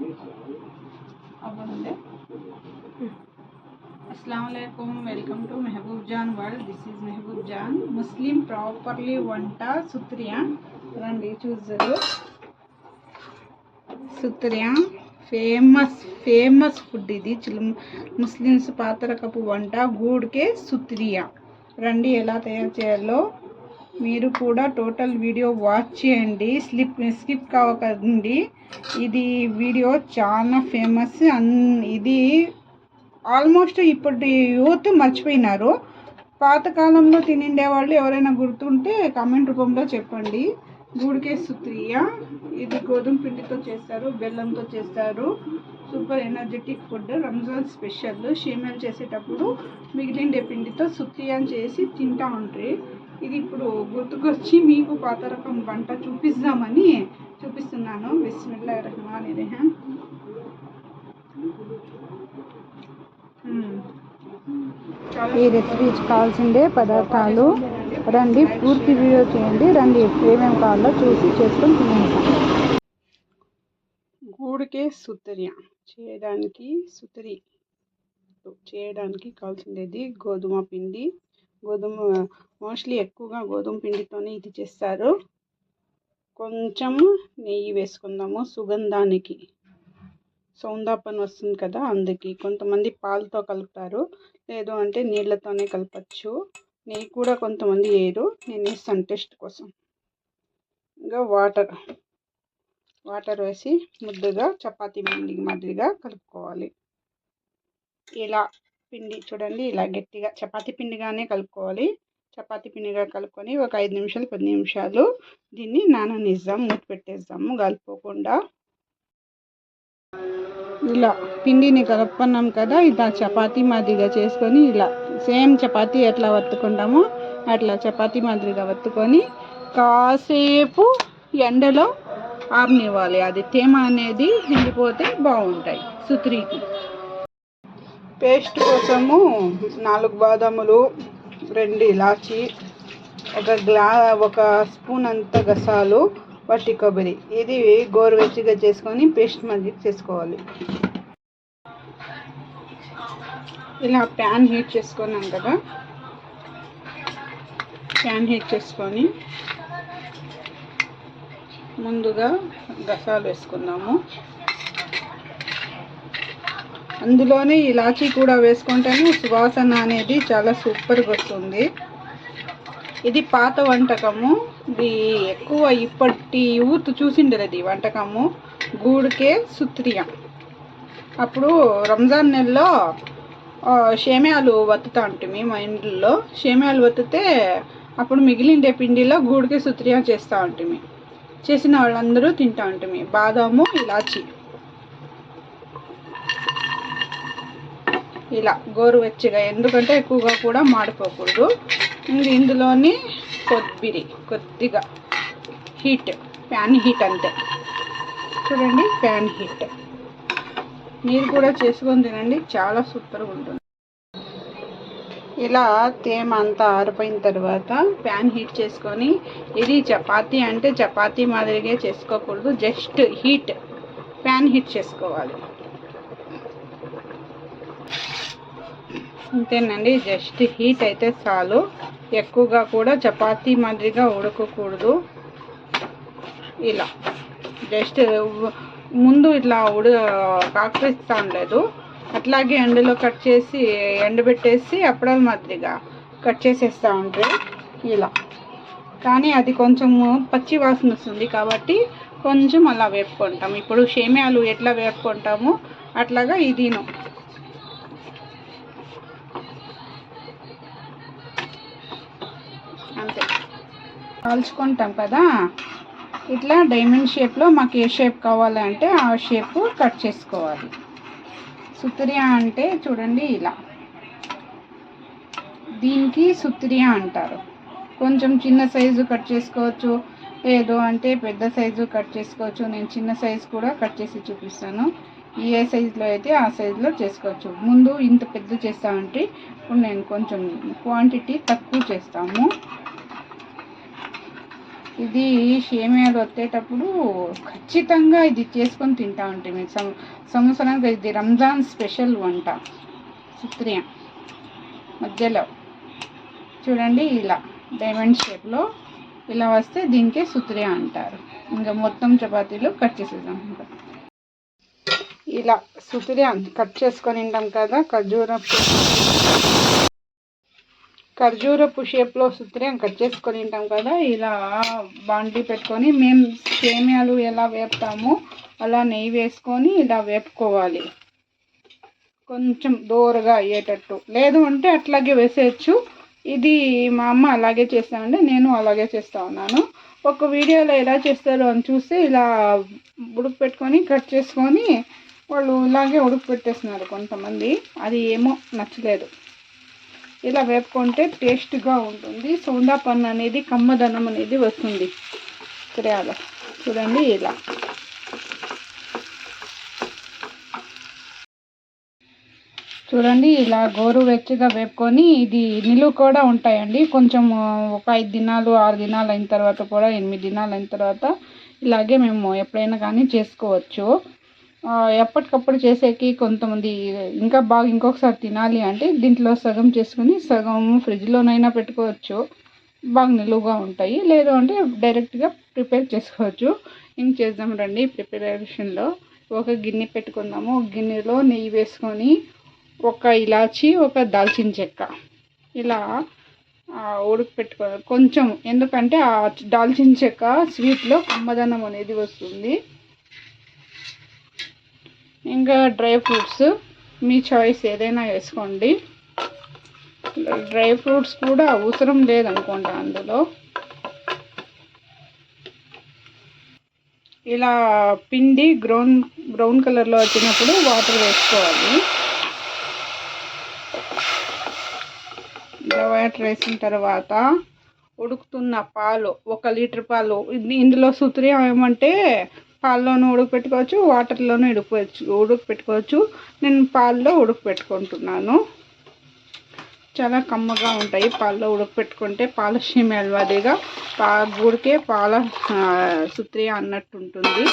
అవ్వండి అస్సలం welcome to Mehboob Jan world. This is Mehboob Jan. Muslim properly వంట సుత్రియా. రండి చూసారు సుత్రియా ఫేమస్ ఫేమస్ ఫుడ్ ఇది. చిల్- ముస్లిమ్స్ పాత్రకపు వంట గూడ్కే సుత్రియా. రండి ఎలా తయారు చేయాలో మీరు కూడా టోటల్ వీడియో వాచ్ చేయండి. స్లిప్ స్కిప్ కావకండి. ఇది వీడియో చాలా ఫేమస్. అన్ ఇది ఆల్మోస్ట్ ఇప్పటి యూత్ మర్చిపోయినారు. పాతకాలంలో తినిండే వాళ్ళు ఎవరైనా గుర్తుంటే కామెంట్ రూపంలో చెప్పండి. గుడికే సుత్రియ ఇది గోధుమ పిండితో చేస్తారు బెల్లంతో చేస్తారు. Super energetic food Ramzan special. Sheermal చేసేటప్పుడు మిగిలిండే పిండితో సుత్రియాని చేసి తింటా ఉంటారు ఇది ఇప్పుడు గుర్తుకొచ్చి మీకు పాత రకం వంట చూపిద్దామని చూపిస్తున్నాను. బిస్మిల్లా రహమాన్ రహీం మ్మ్. చాలా ఈ రెసిపీకి కావాల్సిందే పదార్థాలు. రండి పూర్తి వీడియో చేయండి. రండి ఏమేమి కావాలో చూసి చేసుకొని తినేస్తాం గూడికే సుతర్య చేయడానికి సుతరి చేయడానికి కావాల్సిండేది గోధుమ పిండి. గోధుమ మోస్ట్లీ ఎక్కువగా గోధుమ పిండితోనే ఇది చేస్తారు. కొంచెం నెయ్యి వేసుకుందాము సుగంధానికి. సౌందాపన్ వస్తుంది కదా అందుకే కొంతమంది పాలతో కలుపుతారు. లేదు అంటే నీళ్ళతోనే కలపచ్చు. నెయ్యి కూడా కొంతమంది వేయరు. నేను వేస్తాను టేస్ట్ కోసం. ఇంకా వాటర్. వాటర్ వేసి ముద్దగా చపాతీ పిండి మాదిరిగా కలుపుకోవాలి. ఇలా పిండి చూడండి ఇలా గట్టిగా చపాతీ పిండిగానే కలుపుకోవాలి. చపాతీ పిండిగా కలుపుకొని ఒక ఐదు నిమిషాలు పది నిమిషాలు దీన్ని నాననిద్దాం మూత పెట్టేద్దాము కలిపోకుండా ఇలా పిండిని కలుపుకున్నాం కదా ఇలా చపాతీ మాదిరిగా చేసుకొని ఇలా సేమ్ చపాతీ ఎట్లా వత్తుకుంటామో అట్లా చపాతీ మాదిరిగా వత్తుకొని కాసేపు ఎండలో ఆపనివ్వాలి అది తేమ అనేది ఎండిపోతే బాగుంటాయి సుత్రికి. పేస్ట్ కోసము నాలుగు బాదాములు రెండు ఇలాచి ఒక గ్లా ఒక స్పూన్ అంత గసాలు వట్టి కొబ్బరి. ఇది గోరువెచ్చగా చేసుకొని పేస్ట్ మధ్య చేసుకోవాలి. ఇలా ప్యాన్ హీట్ చేసుకున్నాం కదా. ప్యాన్ హీట్ చేసుకొని ముందుగా గసాలు వేసుకుందాము. అందులోనే ఇలాచీ కూడా వేసుకుంటేనే. సువాసన అనేది చాలా సూపర్గా వస్తుంది. ఇది పాత వంటకము. ఇది ఎక్కువ ఇప్పటి యూత్ చూసిండరు అది వంటకము. గూడికే సుత్రియ. అప్పుడు రంజాన్ నెలలో షేమ్యాలు వత్తుతా ఉంటుంది మా ఇంట్లో షేమ్యాలు వత్తితే అప్పుడు మిగిలిండే పిండిలో గూడికే సుత్రియ చేస్తూ ఉంటుంది చేసిన వాళ్ళందరూ తింటా ఉంటుంది బాదాము ఇలాచి. ఇలా గోరువెచ్చగా ఎందుకంటే ఎక్కువగా కూడా మాడిపోకూడదు. ఇది ఇందులోని కొబ్బరి కొద్దిగా హీట్ ప్యాన్ హీట్ అంతే. చూడండి ప్యాన్ హీట్. మీరు కూడా చేసుకొని తినండి చాలా సూపర్గా ఉంటుంది. ఇలా తేమ అంతా ఆరిపోయిన తర్వాత ప్యాన్ హీట్ చేసుకొని ఇది చపాతి అంటే చపాతీ మాదిరిగా చేసుకోకూడదు జస్ట్ హీట్ ప్యాన్ హీట్ చేసుకోవాలి. అంతేనండి జస్ట్ హీట్ అయితే చాలు. ఎక్కువగా కూడా చపాతీ మాదిరిగా ఉడకకూడదు. ఇలా. జస్ట్ ముందు ఇట్లా ఉడ కాకరిస్తాం లేదు అట్లాగే ఎండలో కట్ చేసి ఎండబెట్టేసి అప్పడాల మాదిరిగా కట్ చేసేస్తూ ఉంటారు ఇలా. కానీ అది కొంచెము పచ్చి వాసన వస్తుంది కాబట్టి కొంచెం అలా వేపుకుంటాం. ఇప్పుడు షేమియాలు ఎట్లా వేపుకుంటామో అట్లాగా ఇదిను. అంతే. కాల్చుకుంటాం కదా? ఇట్లా డైమండ్ షేప్లో మాకు ఏ షేప్ కావాలంటే ఆ షేప్ కట్ చేసుకోవాలి. సుత్రియా అంటే చూడండి ఇలా. దీనికి సుత్రియా అంటారు. కొంచెం చిన్న సైజు కట్ చేసుకోవచ్చు. లేదు అంటే పెద్ద సైజు కట్ చేసుకోవచ్చు. నేను చిన్న సైజు కూడా కట్ చేసి చూపిస్తాను. ఏ సైజులో అయితే ఆ సైజులో చేసుకోవచ్చు. ముందు ఇంత పెద్ద చేస్తామంటే ఇప్పుడు నేను కొంచెం క్వాంటిటీ తక్కువ చేస్తాము. ఇది సేమియాలు వచ్చేటప్పుడు ఖచ్చితంగా ఇది చేసుకొని తింటా ఉంటాయి మీకు సం సంవత్సరానికి ఇది రంజాన్ స్పెషల్ వంట. సుత్రియ. మధ్యలో. చూడండి ఇలా డైమండ్ షేప్లో ఇలా వస్తే దీనికే సుత్రియా అంటారు. ఇంకా మొత్తం చపాతీలు కట్ చేసేసాం ఇలా సుత్రియా కట్ చేసుకొని ఉంటాం కదా ఖర్జూరం. ఖర్జూరపు షేప్లో సుత్రియం కట్ చేసుకొని ఉంటాం కదా ఇలా బాండీ పెట్టుకొని మేము సేమియాలు ఎలా వేపుతామో అలా నెయ్యి వేసుకొని ఇలా వేపుకోవాలి. కొంచెం దోరగా అయ్యేటట్టు. లేదు అంటే అట్లాగే వేసేయచ్చు. ఇది మా అమ్మ అలాగే చేస్తానంటే నేను అలాగే చేస్తా ఉన్నాను. ఒక వీడియోలో ఎలా చేస్తారో అని చూస్తే ఇలా ఉడుకు పెట్టుకొని కట్ చేసుకొని వాళ్ళు ఇలాగే ఉడుకు పెట్టేస్తున్నారు కొంతమంది. అది ఏమో నచ్చలేదు. ఇలా వేపుకుంటే టేస్ట్గా ఉంటుంది. సోండా పన్ను అనేది కమ్మదనం అనేది వస్తుంది. క్రియాలో చూడండి ఇలా. చూడండి ఇలా గోరువెచ్చగా వేపుకొని ఇది నిలువ కూడా ఉంటాయండి. కొంచెం ఒక ఐదు దినాలు ఆరు దినాలు అయిన తర్వాత కూడా ఎనిమిది దినాలు అయిన తర్వాత ఇలాగే మేము ఎప్పుడైనా కానీ చేసుకోవచ్చు. ఎప్పటికప్పుడు చేసేకి కొంతమంది ఇంకా బాగా ఇంకొకసారి తినాలి అంటే దీంట్లో సగం చేసుకుని సగం ఫ్రిడ్జ్లోనైనా పెట్టుకోవచ్చు. బాగా నిలువుగా ఉంటాయి. లేదు అంటే డైరెక్ట్గా ప్రిపేర్ చేసుకోవచ్చు. ఇంక చేద్దాం రండి ప్రిపరేషన్లో. ఒక గిన్నె పెట్టుకుందాము. గిన్నెలో నెయ్యి వేసుకొని ఒక ఇలాచి ఒక దాల్చిన చెక్క. ఇలా ఆ, ఉడక పెట్టుకో కొంచెం ఎందుకంటే ఆ దాల్చిన చెక్క స్వీట్లో కమ్మదనం అనేది వస్తుంది. ఇంకా డ్రై ఫ్రూట్స్ మీ చాయిస్ ఏదైనా వేసుకోండి. డ్రై ఫ్రూట్స్ కూడా అవసరం లేదనుకుంటా అందులో. ఇలా పిండి బ్రౌన్ బ్రౌన్ కలర్లో వచ్చినప్పుడు వాటర్ వేసుకోవాలి. ఇలా వాటర్ వేసిన తర్వాత ఉడుకుతున్న పాలు ఒక లీటర్ పాలు ఇందులో సుత్రియం ఏమంటే పాల్లోనూ ఉడకపెట్టుకోవచ్చు వాటర్లోనూ ఉడకవచ్చు ఉడకపెట్టుకోవచ్చు. నేను పాల్లో ఉడకపెట్టుకుంటున్నాను. చాలా కమ్మగా ఉంటాయి పాల్లో ఉడకపెట్టుకుంటే పాల షీమేలు పా గుడికే పాల సుత్రియ అన్నట్టు ఉంటుంది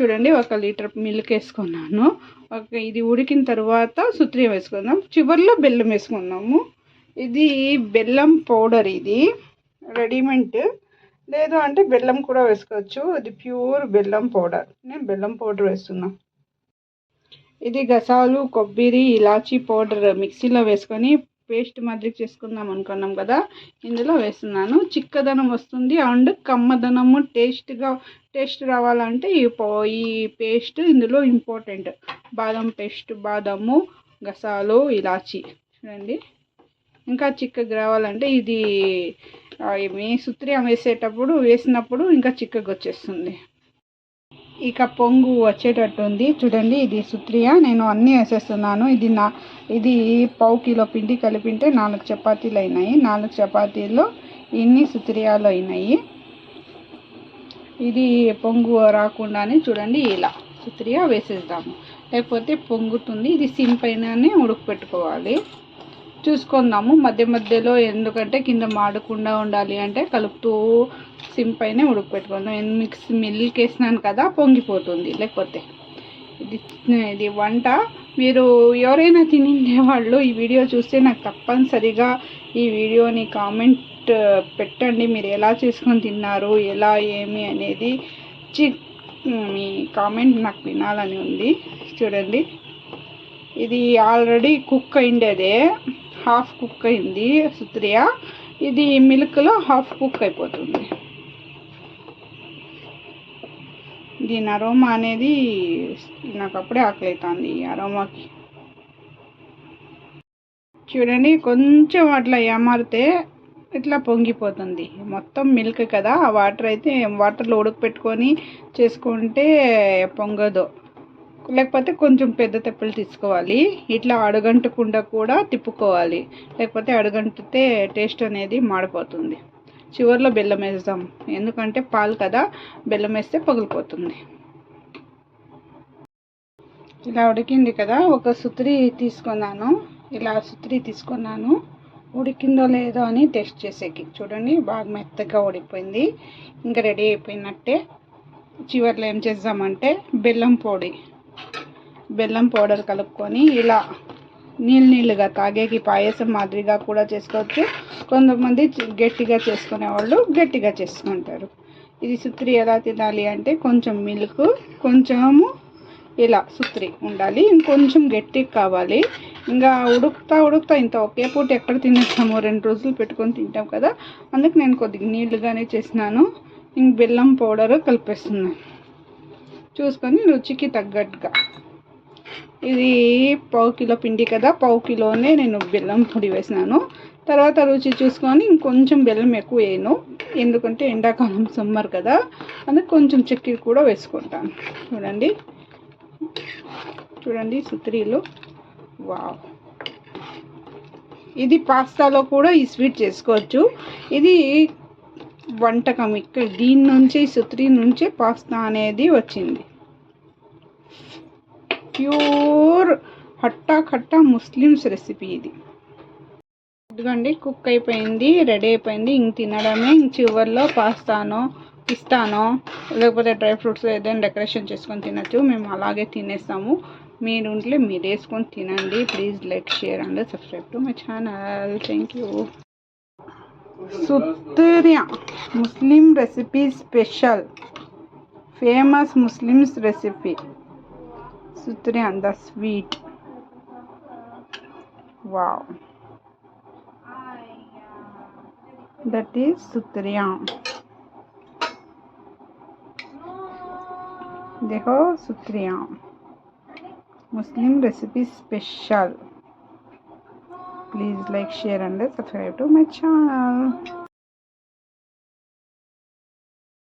చూడండి ఒక లీటర్ మిల్క్ వేసుకున్నాను. ఒక ఇది ఉడికిన తర్వాత సుత్రియ వేసుకుందాం. చివరిలో బెల్లం వేసుకుందాము. ఇది బెల్లం పౌడర్ ఇది. రెడీమేడ్. లేదు అంటే బెల్లం కూడా వేసుకోవచ్చు. ఇది ప్యూర్ బెల్లం పౌడర్. నేను బెల్లం పౌడర్ వేస్తున్నా. ఇది గసాలు కొబ్బరి ఇలాచీ పౌడర్ మిక్సీలో వేసుకొని పేస్ట్ మాదిరి చేసుకుందాం అనుకున్నాం కదా. ఇందులో వేస్తున్నాను. చిక్కదనం వస్తుంది అండ్ కమ్మదనము టేస్ట్గా టేస్ట్ రావాలంటే ఈ ఈ పేస్ట్ ఇందులో ఇంపార్టెంట్. బాదం పేస్ట్ బాదము గసాలు ఇలాచి. చూడండి. ఇంకా చిక్కగా రావాలంటే ఇది మీ సుత్రియం వేసేటప్పుడు వేసినప్పుడు ఇంకా చిక్కగా వచ్చేస్తుంది ఇక పొంగు వచ్చేటట్టు ఉంది చూడండి ఇది సుత్రియ నేను అన్నీ వేసేస్తున్నాను. ఇది నా ఇది పావు కిలో పిండి కలిపింటే నాలుగు చపాతీలు అయినాయి. నాలుగు చపాతీలు ఇన్ని సుత్రియాలు అయినాయి. ఇది పొంగు రాకుండానే చూడండి ఇలా సుత్రియ వేసేద్దాము. లేకపోతే పొంగుతుంది. ఇది సిమ్ పైననే ఉడకపెట్టుకోవాలి చూసుకుందాము. మధ్య మధ్యలో ఎందుకంటే కింద మాడకుండా ఉండాలి అంటే కలుపుతూ సిమ్ పైనే ఉడకపెట్టుకుందాం. మిక్స్ మిల్క్ వేసినాను కదా పొంగిపోతుంది లేకపోతే. ఇది ఇది వంట. మీరు ఎవరైనా తినిండే వాళ్ళు ఈ వీడియో చూస్తే నాకు తప్పనిసరిగా ఈ వీడియోని కామెంట్ పెట్టండి. మీరు ఎలా చేసుకొని తిన్నారు ఎలా ఏమి అనేది చి మీ కామెంట్ నాకు వినాలని ఉంది. చూడండి. ఇది ఆల్రెడీ కుక్ అయిండేదే. హాఫ్ కుక్ అయింది సుత్రియ. ఇది మిల్క్లో హాఫ్ కుక్ అయిపోతుంది. దీని అరోమా అనేది నాకు అప్పుడే ఆకలి అవుతుంది ఈ అరోమాకి చూడండి కొంచెం అట్లా ఏమారితే ఇట్లా పొంగిపోతుంది. మొత్తం మిల్క్ కదా ఆ వాటర్ అయితే వాటర్లో ఉడకపెట్టుకొని చేసుకుంటే పొంగదు. లేకపోతే కొంచెం పెద్ద తెప్పలు తీసుకోవాలి. ఇట్లా అడుగంటకుండా కూడా తిప్పుకోవాలి. లేకపోతే అడుగంటితే టేస్ట్ అనేది మాడిపోతుంది. చివరిలో బెల్లం వేస్తాం ఎందుకంటే పాలు కదా బెల్లం వేస్తే పగిలిపోతుంది. ఇలా ఉడికింది కదా ఒక సుత్రి తీసుకున్నాను. ఇలా సుత్రి తీసుకున్నాను. ఉడికిందో లేదో అని టెస్ట్ చేసేకి. చూడండి బాగా మెత్తగా ఉడికిపోయింది. ఇంకా రెడీ అయిపోయినట్టే. చివర్లో ఏం చేద్దామంటే బెల్లం పొడి. బెల్లం పౌడర్ కలుపుకొని ఇలా నీళ్ళు నీళ్ళుగా తాగేకి పాయసం మాదిరిగా కూడా చేసుకోవచ్చు. కొంతమంది గట్టిగా చేసుకునే వాళ్ళు గట్టిగా చేసుకుంటారు. ఇది సుత్రి ఎలా తినాలి అంటే కొంచెం మిల్క్ కొంచెము ఇలా సుత్రి ఉండాలి. ఇంకొంచెం గట్టిగా కావాలి. ఇంకా ఉడుకుతా ఉడుకుతా ఇంత ఒకే పూట ఎక్కడ తినేస్తాము రెండు రోజులు పెట్టుకొని తింటాం కదా. అందుకు నేను కొద్దిగా నీళ్ళుగానే చేసినాను. ఇంక బెల్లం పౌడర్ కలిపేస్తున్నాను. చూసుకొని రుచికి తగ్గట్టుగా. ఇది పావు కిలో పిండి కదా పావు కిలోనే నేను బెల్లం పొడి వేసినాను. తర్వాత రుచి చూసుకొని ఇంకొంచెం బెల్లం ఎక్కువ వేయను. ఎందుకంటే ఎండాకాలం సమ్మర్ కదా అందుకు కొంచెం చక్కెర కూడా వేసుకుంటాను. చూడండి. చూడండి సుత్రీలు. వావ్. ఇది పాస్తాలో కూడా ఈ స్వీట్ చేసుకోవచ్చు. ఇది వంటకం. ఇక్కడ దీని నుంచి సుత్రి నుంచే పాస్తా అనేది వచ్చింది. ప్యూర్ హట్టా ఖట్టా ముస్లిమ్స్ రెసిపీ ఇది. ఇదిగోండి కుక్ అయిపోయింది రెడీ అయిపోయింది. ఇంక తినడమే ఇంక చివరిలో పాస్తానో పిస్తానో లేకపోతే డ్రై ఫ్రూట్స్ ఏదైనా డెకరేషన్ చేసుకొని తినచ్చు. మేము అలాగే తినేస్తాము. మీరు ఉంటే మీరు వేసుకొని తినండి. Please like share and subscribe to my channel. Thank you. సుత్తరియా Muslim recipe special. Famous Muslims recipe. sutre and the sweet. Wow. That is sutriyam देखो सुत्रियाम Muslim recipe special please like share and subscribe to my channel